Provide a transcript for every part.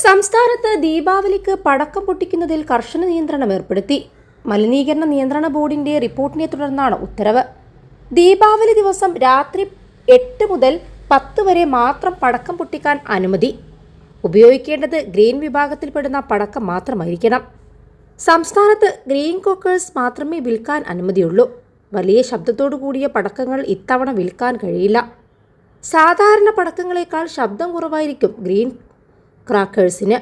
സംസ്ഥാനത്ത് ദീപാവലിക്ക് പടക്കം പൊട്ടിക്കുന്നതിൽ കർശന നിയന്ത്രണം ഏർപ്പെടുത്തി. മലിനീകരണ നിയന്ത്രണ ബോർഡിന്റെ റിപ്പോർട്ടിനെ തുടർന്നാണ് ഉത്തരവ്. ദീപാവലി ദിവസം രാത്രി എട്ട് മുതൽ പത്ത് വരെ മാത്രം പടക്കം പൊട്ടിക്കാൻ അനുമതി. ഉപയോഗിക്കേണ്ടത് ഗ്രീൻ വിഭാഗത്തിൽപ്പെടുന്ന പടക്കം മാത്രമായിരിക്കണം. സംസ്ഥാനത്ത് ഗ്രീൻ കോക്കേഴ്സ് മാത്രമേ വിൽക്കാൻ അനുമതിയുള്ളൂ. വലിയ ശബ്ദത്തോടു കൂടിയ പടക്കങ്ങൾ ഇത്തവണ വിൽക്കാൻ കഴിയില്ല. സാധാരണ പടക്കങ്ങളേക്കാൾ ശബ്ദം കുറവായിരിക്കും ഗ്രീൻ ക്രാക്കേഴ്സിന്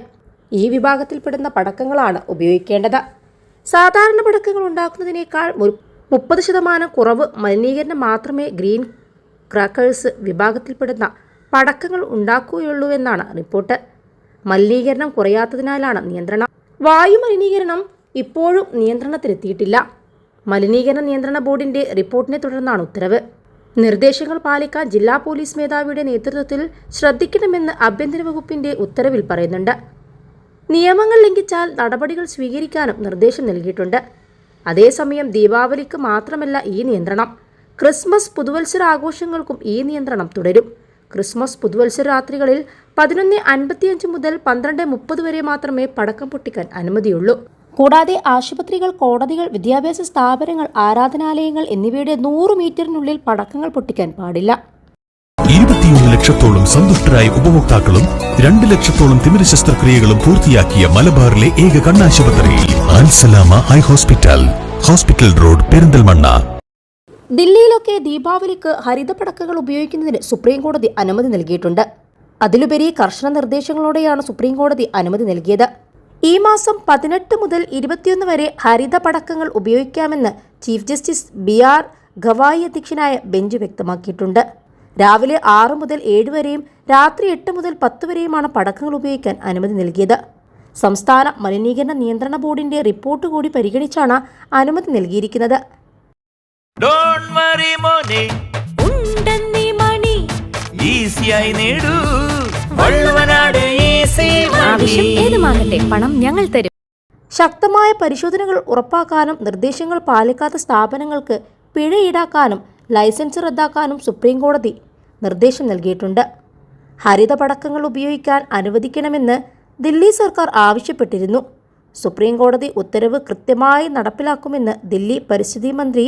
ഈ വിഭാഗത്തിൽപ്പെടുന്ന പടക്കങ്ങളാണ് ഉപയോഗിക്കേണ്ടത്. സാധാരണ പടക്കങ്ങൾ ഉണ്ടാക്കുന്നതിനേക്കാൾ മുപ്പത് ശതമാനം കുറവ് മലിനീകരണം മാത്രമേ ഗ്രീൻ ക്രാക്കേഴ്സ് വിഭാഗത്തിൽപ്പെടുന്ന പടക്കങ്ങൾ ഉണ്ടാക്കുകയുള്ളൂവെന്നാണ് റിപ്പോർട്ട്. മലിനീകരണം കുറയാത്തതിനാലാണ് നിയന്ത്രണം. വായു മലിനീകരണം ഇപ്പോഴും നിയന്ത്രണത്തിലെത്തിയിട്ടില്ല. മലിനീകരണ നിയന്ത്രണ ബോർഡിന്റെ റിപ്പോർട്ടിനെ തുടർന്നാണ് ഉത്തരവ്. നിർദ്ദേശങ്ങൾ പാലിക്കാൻ ജില്ലാ പോലീസ് മേധാവിയുടെ നേതൃത്വത്തിൽ ശ്രദ്ധിക്കണമെന്ന് ആഭ്യന്തര വകുപ്പിന്റെ ഉത്തരവിൽ പറയുന്നുണ്ട്. നിയമങ്ങൾ ലംഘിച്ചാൽ നടപടികൾ സ്വീകരിക്കാനും നിർദ്ദേശം നൽകിയിട്ടുണ്ട്. അതേസമയം ദീപാവലിക്ക് മാത്രമല്ല ഈ നിയന്ത്രണം. ക്രിസ്മസ് പുതുവത്സര ആഘോഷങ്ങൾക്കും ഈ നിയന്ത്രണം തുടരും. ക്രിസ്മസ് പുതുവത്സര രാത്രികളിൽ പതിനൊന്ന് അൻപത്തിയഞ്ച് മുതൽ പന്ത്രണ്ട് മുപ്പത് വരെ മാത്രമേ പടക്കം പൊട്ടിക്കാൻ അനുമതിയുള്ളൂ. കൂടാതെ ആശുപത്രികൾ കോടതികൾ വിദ്യാഭ്യാസ സ്ഥാപനങ്ങൾ ആരാധനാലയങ്ങൾ എന്നിവയുടെ നൂറ് മീറ്ററിനുള്ളിൽ പടക്കങ്ങൾ പൊട്ടിക്കാൻ പാടില്ല. ഇരുപത്തിയൊന്ന് ലക്ഷത്തോളം സന്തുഷ്ടരായ ഉപഭോക്താക്കളും രണ്ട് ലക്ഷത്തോളം തിമിര ശസ്ത്രക്രിയകളും പൂർത്തിയാക്കിയ മലബാറിലെ ഏക കണ്ണാശുപത്രി ആൻസലാമ high hospital hospital road Perinthalmanna. ദില്ലിയിലൊക്കെ ദീപാവലിക്ക് ഹരിതപടക്കങ്ങൾ ഉപയോഗിക്കുന്നതിന് സുപ്രീം കോടതി അനുമതി നൽകിയിട്ടുണ്ട്. അതിലുപരി കർശന നിർദ്ദേശങ്ങളോടെയാണ് സുപ്രീം കോടതി അനുമതി നൽകിയത്. ഈ മാസം പതിനെട്ട് മുതൽ ഇരുപത്തിയൊന്ന് വരെ ഹരിത പടക്കങ്ങൾ ഉപയോഗിക്കാമെന്ന് chief justice B R Gavai അധ്യക്ഷനായ ബെഞ്ച് വ്യക്തമാക്കിയിട്ടുണ്ട്. രാവിലെ ആറ് മുതൽ ഏഴ് വരെയും രാത്രി എട്ട് മുതൽ പത്ത് വരെയുമാണ് പടക്കങ്ങൾ ഉപയോഗിക്കാൻ അനുമതി നൽകിയത്. സംസ്ഥാന മലിനീകരണ നിയന്ത്രണ ബോർഡിന്റെ റിപ്പോർട്ട് കൂടി പരിഗണിച്ചാണ് അനുമതി നൽകിയിരിക്കുന്നത്. ഈസിയായി നേടൂ. ആവശ്യം ഏതുമാകട്ടെ പണം ഞങ്ങൾ തരും. ശക്തമായ പരിശോധനകൾ ഉറപ്പാക്കാനും നിർദ്ദേശങ്ങൾ പാലിക്കാത്ത സ്ഥാപനങ്ങൾക്ക് പിഴ ഈടാക്കാനും ലൈസൻസ് റദ്ദാക്കാനും സുപ്രീം കോടതി നിർദ്ദേശം നൽകിയിട്ടുണ്ട്. ഹരിത പടക്കങ്ങൾ ഉപയോഗിക്കാൻ അനുവദിക്കണമെന്ന് ദില്ലി സർക്കാർ ആവശ്യപ്പെട്ടിരുന്നു. സുപ്രീം കോടതി ഉത്തരവ് കൃത്യമായി നടപ്പിലാക്കുമെന്ന് ദില്ലി പരിസ്ഥിതി മന്ത്രി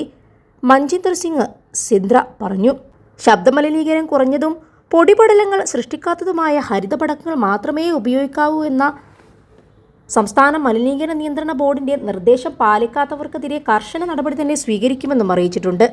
മഞ്ജിന്ദർ സിംഗ് സിന്ദ്ര പറഞ്ഞു. ശബ്ദമലിനീകരണം കുറഞ്ഞതും പൊടിപടലങ്ങൾ സൃഷ്ടിക്കാത്തതുമായ ഹരിതപടക്കങ്ങൾ മാത്രമേ ഉപയോഗിക്കാവൂ എന്ന സംസ്ഥാന മലിനീകരണ നിയന്ത്രണ ബോർഡിന്റെ നിർദ്ദേശം പാലിക്കാത്തവർക്കെതിരെ കർശന നടപടി തന്നെ സ്വീകരിക്കുമെന്നും അറിയിച്ചിട്ടുണ്ട്.